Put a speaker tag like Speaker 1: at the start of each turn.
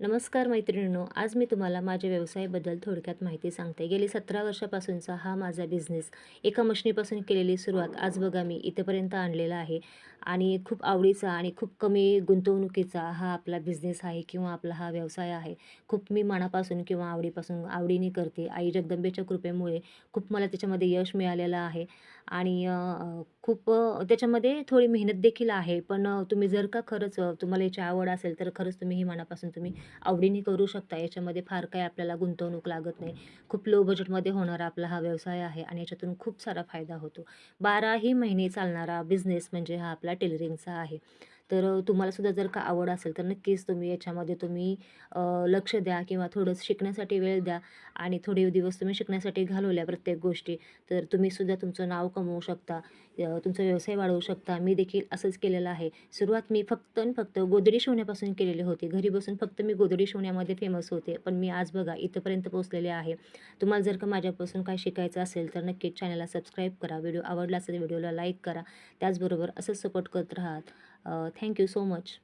Speaker 1: नमस्कार मैत्रिणींनो आज मी तुम्हाला माझ्या व्यवसायाबद्दल थोडक्यात माहिती सांगते. गेली सतरा वर्षापासूनचा हा माझा बिझनेस एका मशनीपासून केलेली सुरुवात आज बघा मी इथेपर्यंत आणलेला आहे. आणि खूप आवडीचा आणि खूप कमी गुंतवणुकीचा हा आपला बिझनेस आहे किंवा आपला हा व्यवसाय आहे. खूप मी मनापासून किंवा आवडीपासून आवडीने करते. आई जगदंबेच्या कृपेमुळे खूप मला त्याच्यामध्ये यश मिळालेलं आहे. आणि खूप त्याच्यामध्ये थोडी मेहनत देखील आहे. पण तुम्ही जर का खरंच तुम्हाला याची आवड असेल तर खरंच तुम्ही ही मनापासून तुम्ही आवडीने करू शकता. याच्यामध्ये फार काही आपल्याला गुंतवणूक लागत नाही. खूप लो बजेटमध्ये होणारा आपला हा व्यवसाय आहे आणि याच्यातून खूप सारा फायदा होतो. बाराही महिने चालणारा बिझनेस म्हणजे हा आपला टेलरिंगचा आहे. तर तुम्हालासुद्धा तुम्हाला सुद्धा जर का आवड असेल तर नक्कीच तुम्ही याच्यामध्ये तुम्ही लक्ष द्या किंवा थोडंसं शिकण्यासाठी वेळ द्या आणि थोडे दिवस तुम्ही शिकण्यासाठी घालवल्या प्रत्येक गोष्टी तर तुम्ही सुद्धा तुमचं नाव कमवू शकता तुमचा व्यवसाय वाढवू शकता. मी देखील असंच केलेलं आहे. सुरुवात मी फक्त आणि फक्त गोदडी शिवण्यापासून केलेली होती. घरी बसून फक्त मी गोदडी शिवण्यामध्ये फेमस होते पण मी आज बघा इथंपर्यंत पोहोचलेले आहे. तुम्हाला जर का माझ्यापासून काय शिकायचं असेल तर नक्कीच चॅनलला सबस्क्राईब करा. व्हिडिओ आवडला असेल व्हिडिओला लाईक करा. त्याचबरोबर असंच सपोर्ट करत राहा thank you so much.